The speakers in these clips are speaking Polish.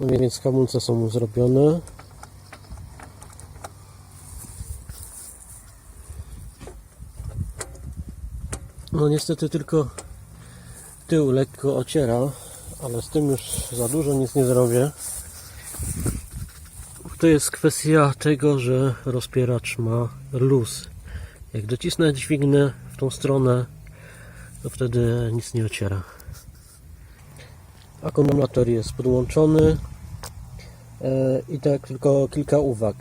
No więc hamulce są zrobione. No niestety tylko tył lekko ociera, ale z tym już za dużo nic nie zrobię. To jest kwestia tego, że rozpieracz ma luz. Jak docisnę dźwignę w tą stronę, to wtedy nic nie ociera. Akumulator jest podłączony i tak tylko kilka uwag.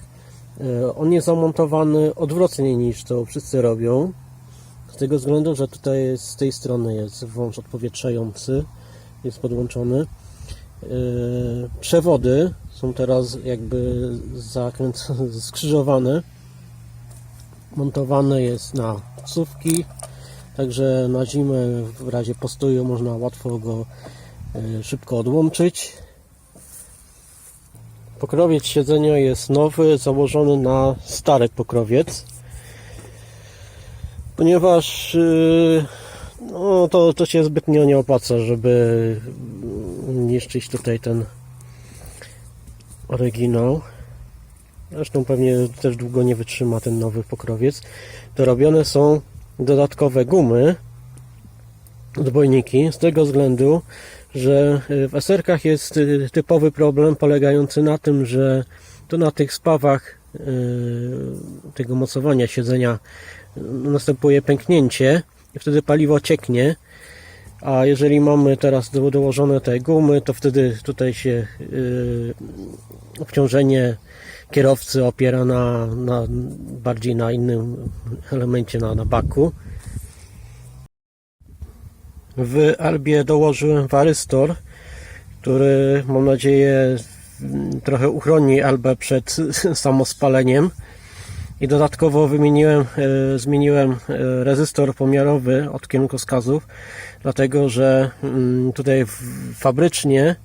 E, On jest zamontowany odwrotnie niż to wszyscy robią. Z tego względu, że tutaj z tej strony jest wąż odpowietrzający, jest podłączony. E, Przewody są teraz jakby zakręcone, skrzyżowane. Montowane jest na cówki, także na zimę w razie postoju można łatwo go e, szybko odłączyć. Pokrowiec siedzenia jest nowy, założony na stary pokrowiec ponieważ yy, no, to, to się zbytnio nie opłaca, żeby niszczyć tutaj ten oryginał. Zresztą pewnie też długo nie wytrzyma ten nowy pokrowiec. Dorobione są dodatkowe gumy, odbojniki, z tego względu, że w eserkach jest y, typowy problem polegający na tym, że to na tych spawach y, tego mocowania siedzenia następuje pęknięcie i wtedy paliwo cieknie. A jeżeli mamy teraz do- dołożone te gumy, to wtedy tutaj się obciążenie kierowcy opiera na, na bardziej na innym elemencie, na, na baku. W Albie dołożyłem warystor, który mam nadzieję trochę uchroni Albę przed samospaleniem. I dodatkowo wymieniłem, e, zmieniłem e, rezystor pomiarowy od kierunkowskazów, dlatego że mm, tutaj fabrycznie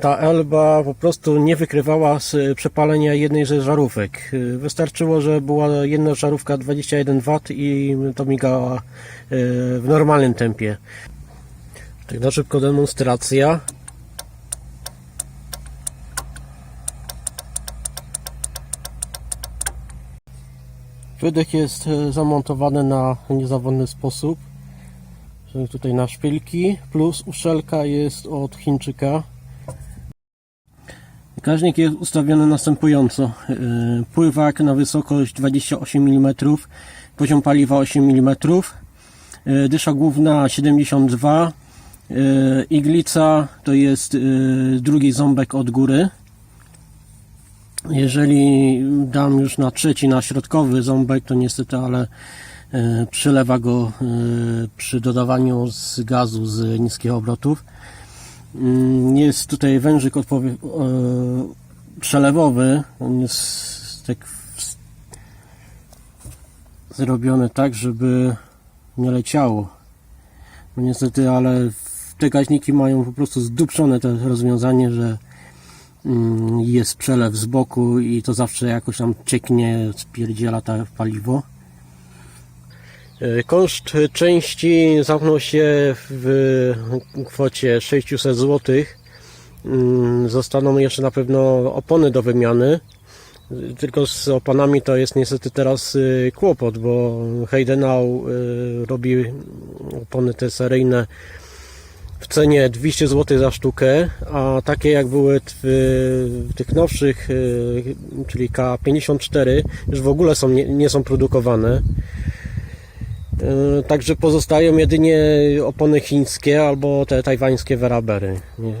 ta Elba po prostu nie wykrywała z przepalenia jednej ze żarówek. E, Wystarczyło, że była jedna żarówka 21 W i to migała e, w normalnym tempie. Tak na szybko demonstracja. Wydech jest e, zamontowany na niezawodny sposób. Czyli tutaj na szpilki, plus uszelka jest od Chińczyka. Kaźnik jest ustawiony następująco. E, Pływak na wysokość 28 mm, poziom paliwa 8 mm, e, dysza główna 72 e, Iglica to jest drugi ząbek od góry. Jeżeli dam już na trzeci, na środkowy ząbek, to niestety, ale przylewa go e, przy dodawaniu z gazu z niskich obrotów. Mm, Jest tutaj wężyk e, przelewowy. On jest tak zrobiony tak, żeby nie leciało. No niestety, ale te gaźniki mają po prostu zdupczone to rozwiązanie, że Mm, jest przelew z boku i to zawsze jakoś tam cieknie, spierdziela to paliwo. Koszt części zamknął się w kwocie 600 zł. Mm, Zostaną jeszcze na pewno opony do wymiany. Tylko z oponami to jest niestety teraz y, kłopot, bo Heidenau y, robi opony te seryjne w cenie 200 zł za sztukę, a takie jak były w, w tych nowszych, y, czyli K54, już w ogóle są, nie, nie są produkowane. Y, Także pozostają jedynie opony chińskie albo te tajwańskie Verabery. Nie?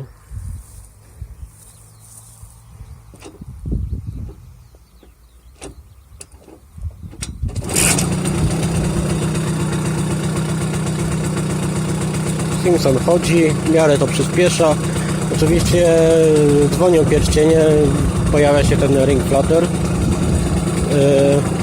Simpson chodzi, w miarę to przyspiesza. Oczywiście dzwonią pierścienie, pojawia się ten ring flutter. Yy,